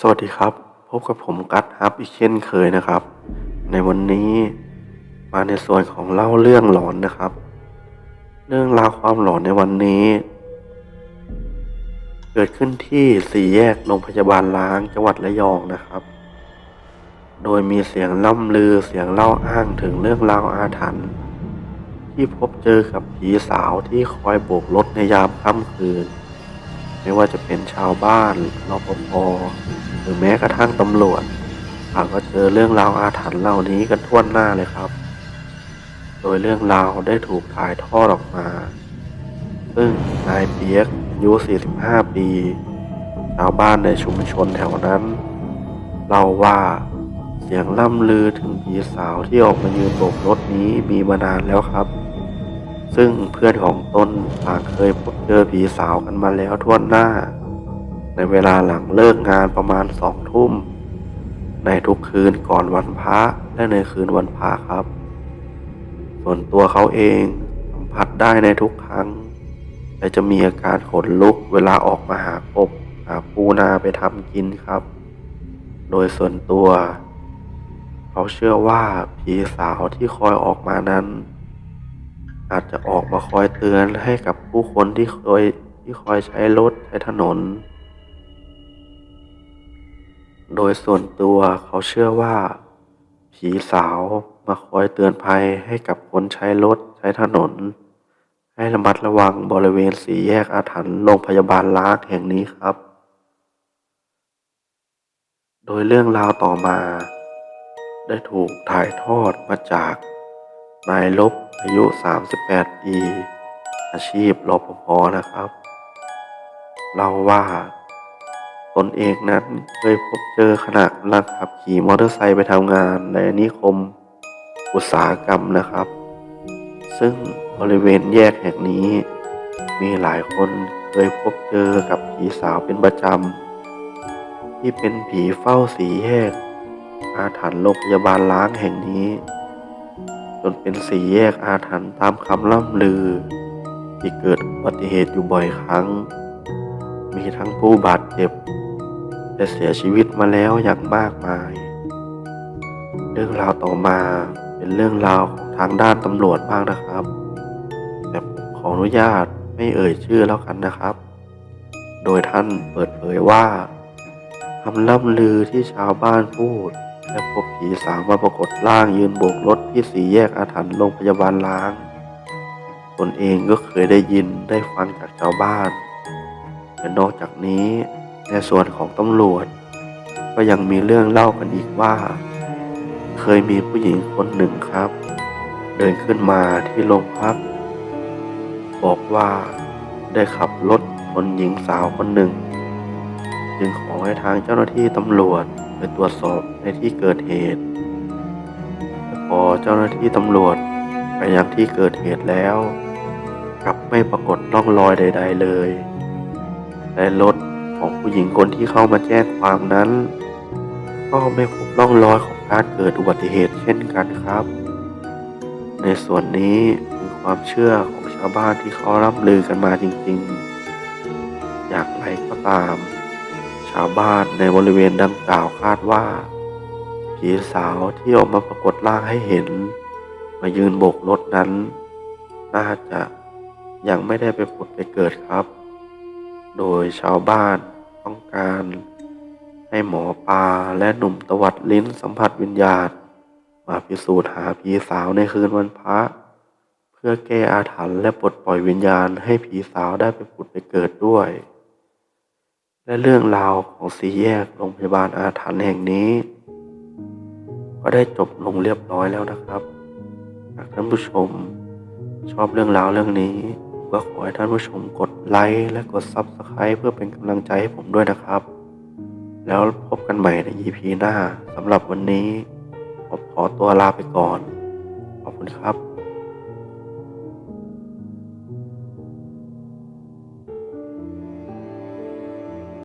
สวัสดีครับ พบกับผมกัตฮับอีกเช่นเคยนะครับ ในวันนี้มาในส่วนของเล่าเรื่องหลอนนะครับ เรื่องราวความหลอนในวันนี้ เกิดขึ้นที่สี่แยกโรงพยาบาลล้างจังหวัดระยองนะครับ โดยมีเสียงล่ำลือเสียงเล่าอ้างถึงเรื่องราวอาถรรพ์ที่พบเจอกับผีสาวที่คอยโบกรถในยามค่ำคืน ไม่ว่าจะเป็นชาวบ้านรปภหรือแม้กระทั่งตำรวจต่างก็เจอเรื่องราวอาถรรพ์เหล่านี้กันทั่วหน้าเลยครับ โดยเรื่องราวได้ถูกถ่ายทอดออกมา ซึ่งนายเปียกอายุ 45 ปี ชาวบ้านในชุมชนแถวนั้นเล่าว่าเสียงล่ำลือถึงผีสาวที่ออกมายืนโบกรถนี้มีมานานแล้วครับ ซึ่งเพื่อนของตนต่างเคยพบเจอผีสาวกันมาแล้วทั่วหน้า ในเวลาหลังเลิกงานประมาณสองทุ่ม ในทุกคืนก่อนวันพระและในคืนวันพระครับ ส่วนตัวเขาเองสัมผัสได้ในทุกครั้ง แต่จะมีอาการขนลุกเวลาออกมาหากบหาปูนาไปทำกินครับ โดยส่วนตัว เขาเชื่อว่าผีสาวที่คอยออกมานั้น อาจจะออกมาคอยเตือนให้กับผู้คนที่เคยที่คอยใช้รถใช้ถนน โดยส่วนตัวเขาเชื่อว่า ผีสาวมาคอยเตือนภัยให้กับคนใช้รถใช้ถนน ให้ระมัดระวังบริเวณสี่แยกอาถรรพ์โรงพยาบาลล้างแห่งนี้ครับ โดยเรื่องราวต่อมา ได้ถูกถ่ายทอดมาจาก นายลบอายุ 38 ปี อาชีพรปภนะครับเล่าว่า ตนเองนั้นเคยพบเจอขณะกำลังขับขี่มอเตอร์ไซค์ไปทำงานในนิคม อุตสาหกรรมนะครับ ซึ่งบริเวณแยกแห่งนี้ มีหลายคนเคยพบเจอกับผีสาวเป็นประจำที่เป็นผีเฝ้าสีแยกอาถรรพ์โรงพยาบาลล้างแห่งนี้ นเป็นสี่แยกอาถรรพ์ตามคำล่ำลือ ที่เกิดอุบัติเหตุอยู่บ่อยครั้ง มีทั้งผู้บาดเจ็บ และเสียชีวิตมาแล้วอย่างมากมาย เรื่องราวต่อมาเป็นเรื่องราวของทางด้านตำรวจบ้างนะครับ แต่ผมขออนุญาตไม่เอ่ยชื่อแล้วกันนะครับ โดยท่านเปิดเผยว่าคำล่ำลือที่ชาวบ้านพูด และพบผีสาวมาปรากฏร่างยืนโบกรถที่สี่แยกอาถรรพ์โรงพยาบาลล้าง ตนเองก็เคยได้ยินได้ฟังจากชาวบ้าน และนอกจากนี้ในส่วนของตำรวจ ก็ยังมีเรื่องเล่ากันอีกว่า เคยมีผู้หญิงคนหนึ่งครับ เดินขึ้นมาที่โรงพัก บอกว่าได้ขับรถชนหญิงสาวคนหนึ่ง จึงขอให้ทางเจ้าหน้าที่ตำรวจ ไปตรวจสอบในที่เกิดเหตุพอเจ้าหน้าที่ตำรวจไปยังที่เกิดเหตุแล้ว กลับไม่ปรากฏร่องรอยใด ๆ เลย และรถของผู้หญิงคนที่เข้ามาแจ้งความนั้น ก็ไม่พบร่องรอยของการเกิดอุบัติเหตุเช่นกันครับ ในส่วนนี้เป็นความเชื่อของชาวบ้านที่เขาร่ำลือกันมาจริง ๆ อย่างไรก็ตามาวบ้านในบริเวณดังกล่าวคาดว่า ผีสาวที่ออกมาปรากฏร่างให้เห็น มายืนโบกรถนั้น น่าจะยังไม่ได้ไปผุดไปเกิดครับ โดยชาวบ้านต้องการให้หมอปลาและหนุ่มตวัดลิ้นสัมผัสวิญญาณมาพิสูจน์หาผีสาวในคืนวันพระ เพื่อแก้อาถรรพ์และปลดปล่อยวิญญาณให้ผีสาวได้ไปผุดไปเกิดด้วย และเรื่องราวของสีแยกโรงพยาบาลอาถรรพ์แห่งนี้ ก็ได้จบลงเรียบร้อยแล้วนะครับ หากท่านผู้ชมชอบเรื่องราวเรื่องนี้ ก็ขอให้ท่านผู้ชมกดไลค์และกด Subscribe เพื่อเป็นกำลังใจให้ผมด้วยนะครับ แล้วพบกันใหม่ใน EP หน้าสำหรับวันนี้ผมขอตัวลาไปก่อน ขอบคุณครับ